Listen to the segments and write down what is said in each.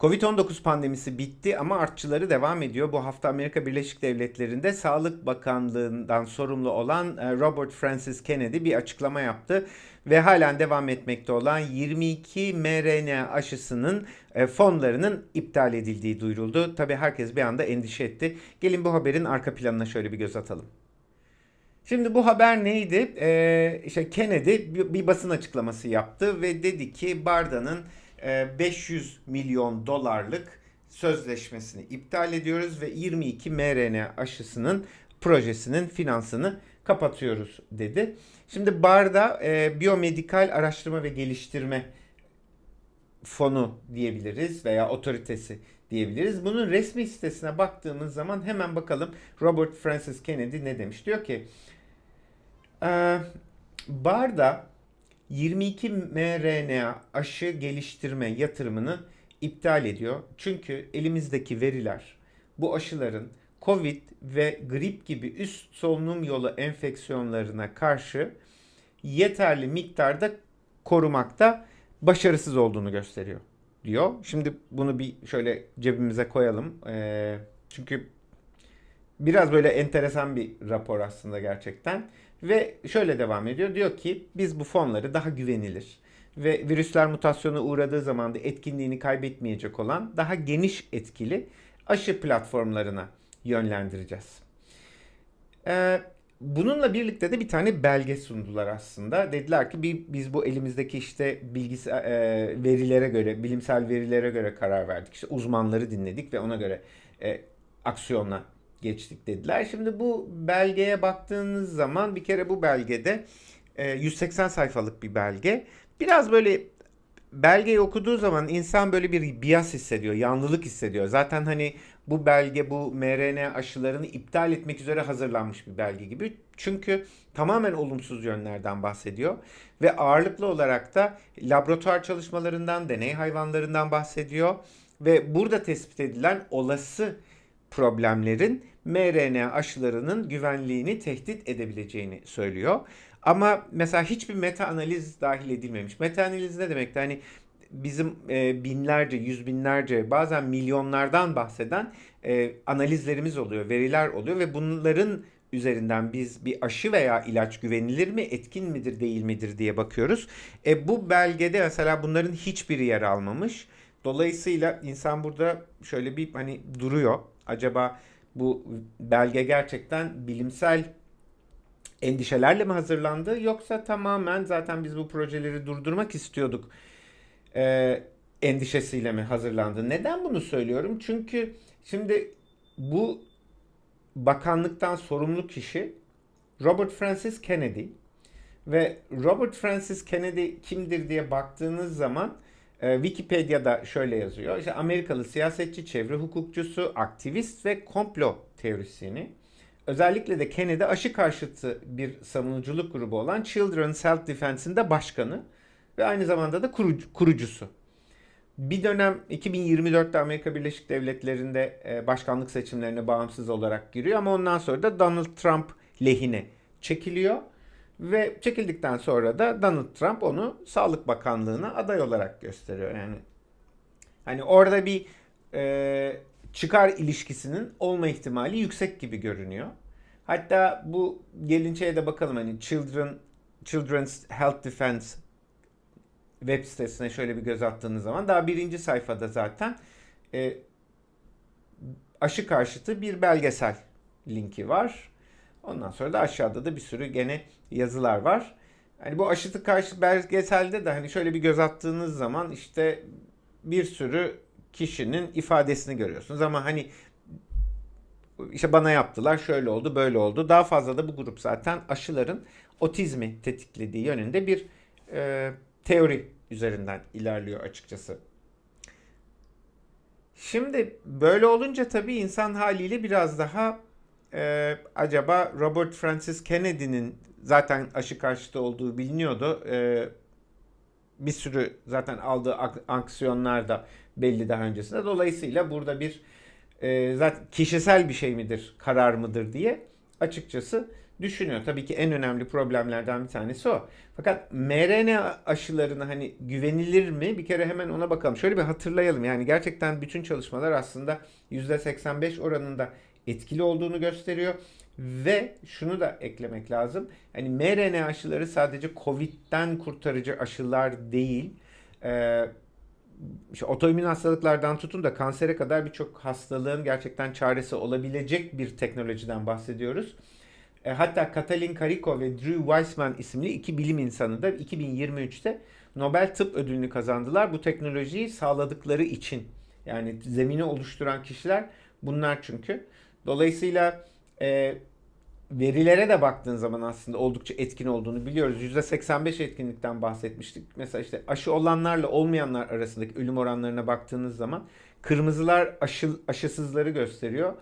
Covid-19 pandemisi bitti ama artçıları devam ediyor. Bu hafta Amerika Birleşik Devletleri'nde Sağlık Bakanlığı'ndan sorumlu olan e, Robert Francis Kennedy bir açıklama yaptı ve halen devam etmekte olan 22 mRNA aşısının e, fonlarının iptal edildiği duyuruldu. Tabii herkes bir anda endişe etti. Gelin bu haberin arka planına şöyle bir göz atalım. Şimdi bu haber neydi? Ee, işte Kennedy bir, basın açıklaması yaptı ve dedi ki Barda'nın 500 milyon dolarlık sözleşmesini iptal ediyoruz ve 22 mRNA aşısının projesinin finansını kapatıyoruz dedi. Şimdi Barda e, biyomedikal araştırma ve geliştirme fonu diyebiliriz veya otoritesi diyebiliriz. Bunun resmi sitesine baktığımız zaman hemen bakalım Robert Francis Kennedy ne demiş? Diyor ki ee, Barda 22 mRNA aşı geliştirme yatırımını iptal ediyor. Çünkü elimizdeki veriler bu aşıların Covid ve grip gibi üst solunum yolu enfeksiyonlarına karşı yeterli miktarda korumakta başarısız olduğunu gösteriyor diyor. Şimdi bunu bir şöyle cebimize koyalım. Ee, çünkü biraz böyle enteresan bir rapor aslında gerçekten. Ve şöyle devam ediyor. Diyor ki biz bu fonları daha güvenilir ve virüsler mutasyona uğradığı zaman da etkinliğini kaybetmeyecek olan daha geniş etkili aşı platformlarına yönlendireceğiz. Ee, bununla birlikte de bir tane belge sundular aslında. Dediler ki biz bu elimizdeki işte bilgisi e, verilere göre, bilimsel verilere göre karar verdik. İşte uzmanları dinledik ve ona göre e, aksiyonla geçtik dediler. Şimdi bu belgeye baktığınız zaman bir kere bu belgede e, 180 sayfalık bir belge. Biraz böyle belgeyi okuduğu zaman insan böyle bir bias hissediyor, yanlılık hissediyor. Zaten hani bu belge bu mRNA aşılarını iptal etmek üzere hazırlanmış bir belge gibi. Çünkü tamamen olumsuz yönlerden bahsediyor ve ağırlıklı olarak da laboratuvar çalışmalarından, deney hayvanlarından bahsediyor ve burada tespit edilen olası problemlerin mRNA aşılarının güvenliğini tehdit edebileceğini söylüyor. Ama mesela hiçbir meta analiz dahil edilmemiş. Meta analiz ne demek? Hani bizim e, binlerce, yüz binlerce, bazen milyonlardan bahseden e, analizlerimiz oluyor, veriler oluyor ve bunların üzerinden biz bir aşı veya ilaç güvenilir mi, etkin midir, değil midir diye bakıyoruz. E, bu belgede mesela bunların hiçbiri yer almamış. Dolayısıyla insan burada şöyle bir hani duruyor. Acaba bu belge gerçekten bilimsel endişelerle mi hazırlandı yoksa tamamen zaten biz bu projeleri durdurmak istiyorduk e, endişesiyle mi hazırlandı? Neden bunu söylüyorum? Çünkü şimdi bu bakanlıktan sorumlu kişi Robert Francis Kennedy ve Robert Francis Kennedy kimdir diye baktığınız zaman e, Wikipedia'da şöyle yazıyor. İşte Amerikalı siyasetçi, çevre hukukçusu, aktivist ve komplo teorisyeni. Özellikle de Kennedy aşı karşıtı bir savunuculuk grubu olan Children's Health Defense'in de başkanı ve aynı zamanda da kurucu, kurucusu. Bir dönem 2024'te Amerika Birleşik Devletleri'nde e, başkanlık seçimlerine bağımsız olarak giriyor ama ondan sonra da Donald Trump lehine çekiliyor. Ve çekildikten sonra da Donald Trump onu Sağlık Bakanlığı'na aday olarak gösteriyor. Yani hani orada bir e, çıkar ilişkisinin olma ihtimali yüksek gibi görünüyor. Hatta bu gelinçeye de bakalım hani Children Children's Health Defense web sitesine şöyle bir göz attığınız zaman daha birinci sayfada zaten e, aşı karşıtı bir belgesel linki var. Ondan sonra da aşağıda da bir sürü gene yazılar var. Hani bu aşıtı karşı belgeselde de hani şöyle bir göz attığınız zaman işte bir sürü kişinin ifadesini görüyorsunuz ama hani işte bana yaptılar şöyle oldu böyle oldu. Daha fazla da bu grup zaten aşıların otizmi tetiklediği yönünde bir e, teori üzerinden ilerliyor açıkçası. Şimdi böyle olunca tabii insan haliyle biraz daha e, acaba Robert Francis Kennedy'nin zaten aşı karşıtı olduğu biliniyordu. E, bir sürü zaten aldığı aksiyonlar da belli daha öncesinde. Dolayısıyla burada bir e, zaten kişisel bir şey midir, karar mıdır diye açıkçası düşünüyor. Tabii ki en önemli problemlerden bir tanesi o. Fakat mRNA aşılarını hani güvenilir mi? Bir kere hemen ona bakalım. Şöyle bir hatırlayalım. Yani gerçekten bütün çalışmalar aslında %85 oranında etkili olduğunu gösteriyor. Ve şunu da eklemek lazım. Hani mRNA aşıları sadece COVID'den kurtarıcı aşılar değil. Ee, işte otoimmün hastalıklardan tutun da kansere kadar birçok hastalığın gerçekten çaresi olabilecek bir teknolojiden bahsediyoruz. E, hatta Katalin Karikó ve Drew Weissman isimli iki bilim insanı da 2023'te Nobel Tıp Ödülünü kazandılar. Bu teknolojiyi sağladıkları için. Yani zemini oluşturan kişiler bunlar çünkü. Dolayısıyla e, verilere de baktığın zaman aslında oldukça etkin olduğunu biliyoruz. %85 etkinlikten bahsetmiştik. Mesela işte aşı olanlarla olmayanlar arasındaki ölüm oranlarına baktığınız zaman kırmızılar aşı, aşısızları gösteriyor.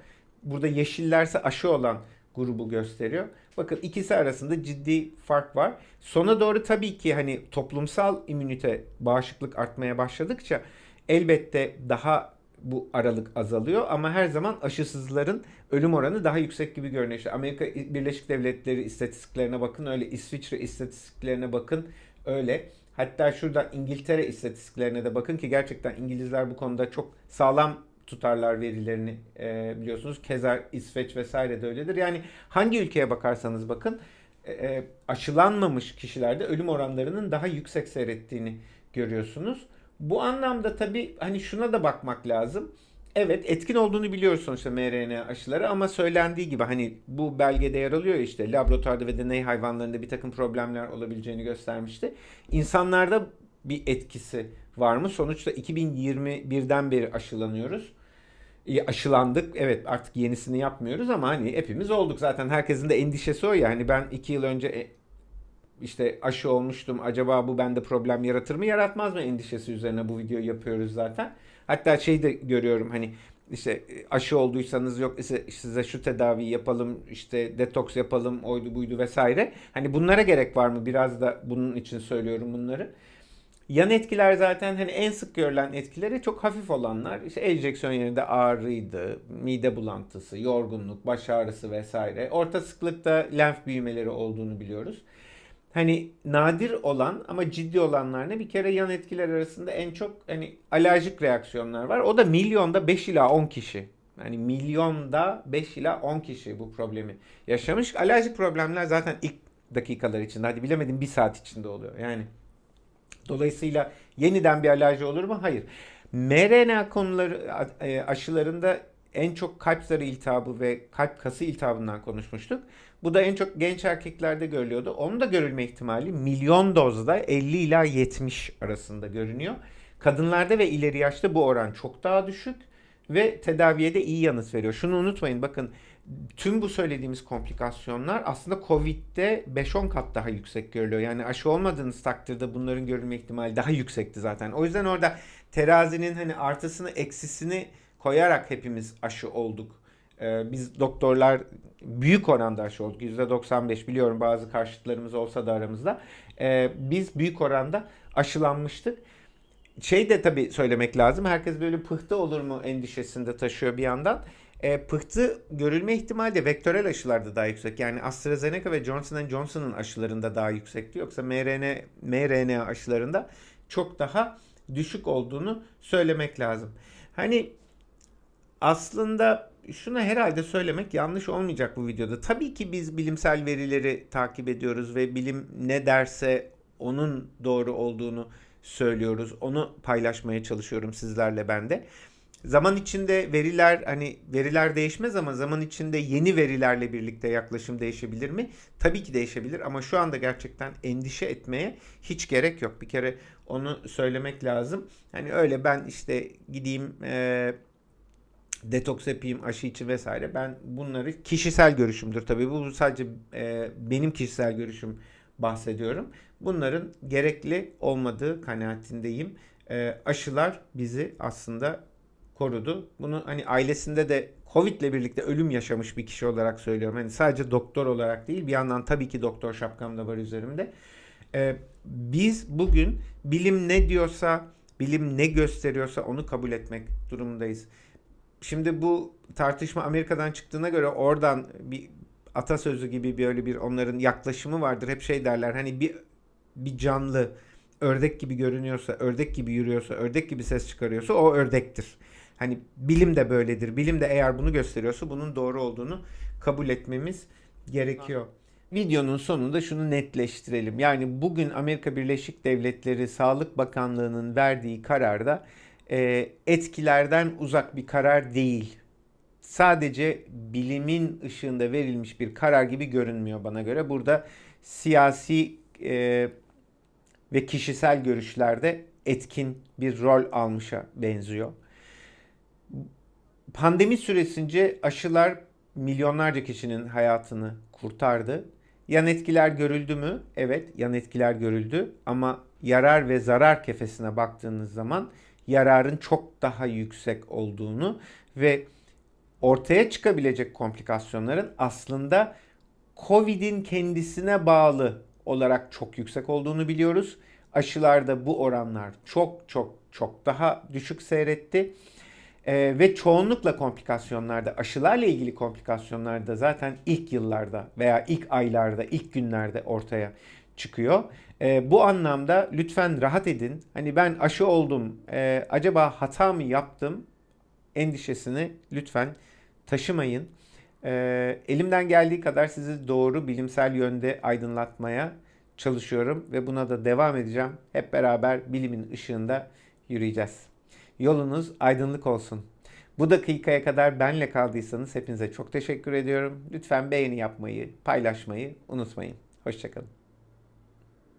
Burada yeşillerse aşı olan grubu gösteriyor. Bakın ikisi arasında ciddi fark var. Sona doğru tabii ki hani toplumsal immünite, bağışıklık artmaya başladıkça elbette daha bu aralık azalıyor ama her zaman aşısızların ölüm oranı daha yüksek gibi görünüyor. İşte Amerika Birleşik Devletleri istatistiklerine bakın öyle, İsviçre istatistiklerine bakın öyle. Hatta şurada İngiltere istatistiklerine de bakın ki gerçekten İngilizler bu konuda çok sağlam tutarlar verilerini e, biliyorsunuz. Keza İsveç vesaire de öyledir. Yani hangi ülkeye bakarsanız bakın e, e aşılanmamış kişilerde ölüm oranlarının daha yüksek seyrettiğini görüyorsunuz. Bu anlamda tabii hani şuna da bakmak lazım. Evet etkin olduğunu biliyoruz sonuçta mRNA aşıları ama söylendiği gibi hani bu belgede yer alıyor işte laboratuvarda ve deney hayvanlarında bir takım problemler olabileceğini göstermişti. İnsanlarda bir etkisi var mı? Sonuçta 2021'den beri aşılanıyoruz. E, aşılandık. Evet artık yenisini yapmıyoruz ama hani hepimiz olduk. Zaten herkesin de endişesi o ya. Hani ben 2 yıl önce e, işte aşı olmuştum. Acaba bu bende problem yaratır mı yaratmaz mı endişesi üzerine bu videoyu yapıyoruz zaten. Hatta şey de görüyorum hani işte aşı olduysanız yok size şu tedavi yapalım işte detoks yapalım oydu buydu vesaire. Hani bunlara gerek var mı? Biraz da bunun için söylüyorum bunları. Yan etkiler zaten hani en sık görülen etkileri çok hafif olanlar. İşte enjeksiyon yerinde ağrıydı, mide bulantısı, yorgunluk, baş ağrısı vesaire. Orta sıklıkta lenf büyümeleri olduğunu biliyoruz. Hani nadir olan ama ciddi olanlar ne? Bir kere yan etkiler arasında en çok hani alerjik reaksiyonlar var. O da milyonda 5 ila 10 kişi. Yani milyonda 5 ila 10 kişi bu problemi yaşamış. Alerjik problemler zaten ilk dakikalar içinde. Hadi bilemedim bir saat içinde oluyor. Yani Dolayısıyla yeniden bir alerji olur mu? Hayır. mRNA konuları e, aşılarında en çok kalp zarı iltihabı ve kalp kası iltihabından konuşmuştuk. Bu da en çok genç erkeklerde görülüyordu. Onun da görülme ihtimali milyon dozda 50 ila 70 arasında görünüyor. Kadınlarda ve ileri yaşta bu oran çok daha düşük ve tedaviye de iyi yanıt veriyor. Şunu unutmayın bakın tüm bu söylediğimiz komplikasyonlar aslında Covid'de 5-10 kat daha yüksek görülüyor. Yani aşı olmadığınız takdirde bunların görülme ihtimali daha yüksekti zaten. O yüzden orada terazinin hani artısını eksisini koyarak hepimiz aşı olduk. Ee, biz doktorlar büyük oranda aşı olduk. %95 biliyorum bazı karşıtlarımız olsa da aramızda. Ee, biz büyük oranda aşılanmıştık. Şey de tabii söylemek lazım. Herkes böyle pıhtı olur mu endişesinde taşıyor bir yandan. E, pıhtı görülme ihtimali de vektörel aşılarda daha yüksek. Yani AstraZeneca ve Johnson Johnson'ın aşılarında daha yüksekti. Yoksa mRNA, mRNA aşılarında çok daha düşük olduğunu söylemek lazım. Hani aslında şunu herhalde söylemek yanlış olmayacak bu videoda. Tabii ki biz bilimsel verileri takip ediyoruz ve bilim ne derse onun doğru olduğunu söylüyoruz. Onu paylaşmaya çalışıyorum sizlerle ben de. Zaman içinde veriler hani veriler değişmez ama zaman içinde yeni verilerle birlikte yaklaşım değişebilir mi? Tabii ki değişebilir ama şu anda gerçekten endişe etmeye hiç gerek yok. Bir kere onu söylemek lazım. Hani öyle ben işte gideyim e, detoks yapayım aşı için vesaire. Ben bunları kişisel görüşümdür tabii. Bu sadece e, benim kişisel görüşüm bahsediyorum. Bunların gerekli olmadığı kanaatindeyim. E, aşılar bizi aslında korudu. Bunu hani ailesinde de Covid ile birlikte ölüm yaşamış bir kişi olarak söylüyorum. Hani sadece doktor olarak değil bir yandan tabii ki doktor şapkam da var üzerimde. Ee, biz bugün bilim ne diyorsa, bilim ne gösteriyorsa onu kabul etmek durumundayız. Şimdi bu tartışma Amerika'dan çıktığına göre oradan bir atasözü gibi böyle bir onların yaklaşımı vardır. Hep şey derler hani bir bir canlı ördek gibi görünüyorsa, ördek gibi yürüyorsa, ördek gibi ses çıkarıyorsa o ördektir. Hani bilim de böyledir. Bilim de eğer bunu gösteriyorsa bunun doğru olduğunu kabul etmemiz gerekiyor. Videonun sonunda şunu netleştirelim. Yani bugün Amerika Birleşik Devletleri Sağlık Bakanlığı'nın verdiği kararda e, etkilerden uzak bir karar değil. Sadece bilimin ışığında verilmiş bir karar gibi görünmüyor bana göre. Burada siyasi e, ve kişisel görüşlerde etkin bir rol almışa benziyor. Pandemi süresince aşılar milyonlarca kişinin hayatını kurtardı. Yan etkiler görüldü mü? Evet, yan etkiler görüldü ama yarar ve zarar kefesine baktığınız zaman yararın çok daha yüksek olduğunu ve ortaya çıkabilecek komplikasyonların aslında Covid'in kendisine bağlı olarak çok yüksek olduğunu biliyoruz. Aşılarda bu oranlar çok çok çok daha düşük seyretti. Ee, ve çoğunlukla komplikasyonlarda, aşılarla ilgili komplikasyonlarda zaten ilk yıllarda veya ilk aylarda, ilk günlerde ortaya çıkıyor. Ee, bu anlamda lütfen rahat edin. Hani ben aşı oldum, ee, acaba hata mı yaptım endişesini lütfen taşımayın. Ee, elimden geldiği kadar sizi doğru bilimsel yönde aydınlatmaya çalışıyorum ve buna da devam edeceğim. Hep beraber bilimin ışığında yürüyeceğiz. Yolunuz aydınlık olsun. Bu dakikaya kadar benle kaldıysanız hepinize çok teşekkür ediyorum. Lütfen beğeni yapmayı, paylaşmayı unutmayın. Hoşçakalın.